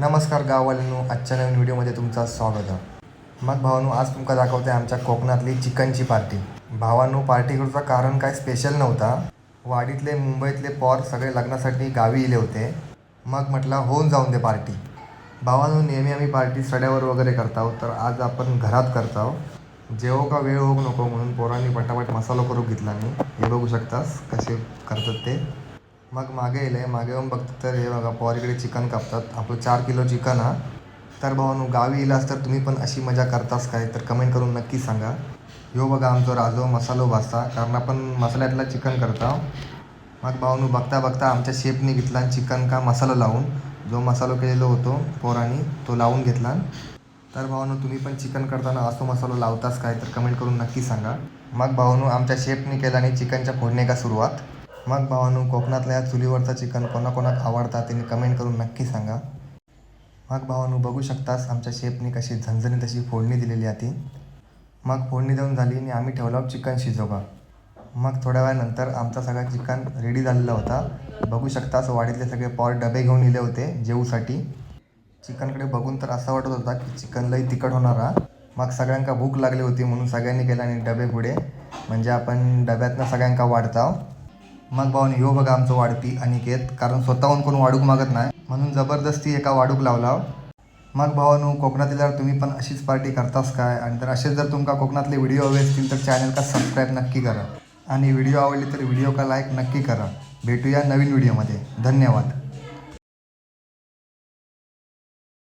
नमस्कार गाववाल्यांनो आजच्या नवीन व्हिडिओमध्ये तुमचं स्वागत. आहे मग भावानू आज तुमका दाखवते आमच्या कोकणातली चिकनची पार्टी. भावानू पार्टी करूचं कारण काय स्पेशल नव्हता? वाडीतले मुंबईतले पॉर सगळे लग्नासाठी गावी इले होते. मग म्हटलं होऊन जाऊन दे पार्टी. भावानू नेहमी आम्ही पार्टी सड्यावर वगैरे करतो तर आज आपण घरात करतो जेवो का वेळ होऊ नको म्हणून पोरांनी पटापट मसाला करून घेतला मी हे बघू शकतास कसे करतात ते. मग मागे येईल मागे येऊन बघतो तर हे बघा पॉर चिकन कापतात. आपलं चार किलो चिकन हा. तर भावानू गावी येलास तर तुम्ही पण अशी मजा करतास काय? तर कमेंट करून नक्की सांगा. ह्यो बघा आमचो राजो मसालो भाजता कारण आपण मसाल्यातला चिकन करता. मग भावानू बघता बघता आमच्या शेपनी घेतला चिकन का मसाला लावून. जो मसालो केलेलो होतो पोरानी तो लावून घेतला. तर भावानू तुम्ही पण चिकन करताना असो मसालो लावतास काय? तर कमेंट करून नक्की सांगा. मग भावानू आमच्या शेफने केला आणि चिकनच्या फोडणे का सुरुवात? मग भावानू कोकणातल्या चुलीवरचा चिकन कोणाकोणाक आवडता त्याने कमेंट करून नक्की सांगा. मग भावानू बघू शकतास आमच्या शेफने कशी झणझणी तशी फोडणी दिलेली आहे मग फोडणी देऊन झाली आणि आम्ही ठेवला चिकन शिजोगा. मग थोड्या वेळानंतर आमचा सगळा चिकन रेडी झालेला होता. बघू शकतास वाडीतले सगळे पॉट डबे घेऊन गेले होते जेऊसाठी चिकनकडे बघून तर असं वाटत होता की चिकन लई तिखट होणार हा मग सगळ्यांका भूक लागली होती म्हणून सगळ्यांनी केलं आणि डबे पुढे. म्हणजे आपण डब्यातनं सगळ्यांका वाढताव हो. मग भाऊन ह्यो बघा आमचं वाढपी अनिकेत कारण स्वतःहून कोण वाढूक मागत नाही. म्हणून जबरदस्ती एका वाढूक लावला मग भावानू कोकणातील जर तुम्ही पण अशीच पार्टी करतास काय? आणि तर असेच जर तुमका कोकणातले व्हिडिओ हवे असतील तर चॅनल का सबस्क्राईब नक्की करा. आणि व्हिडिओ आवडली तर व्हिडिओ का लाईक नक्की करा. भेटूया नवीन व्हिडिओमध्ये. धन्यवाद.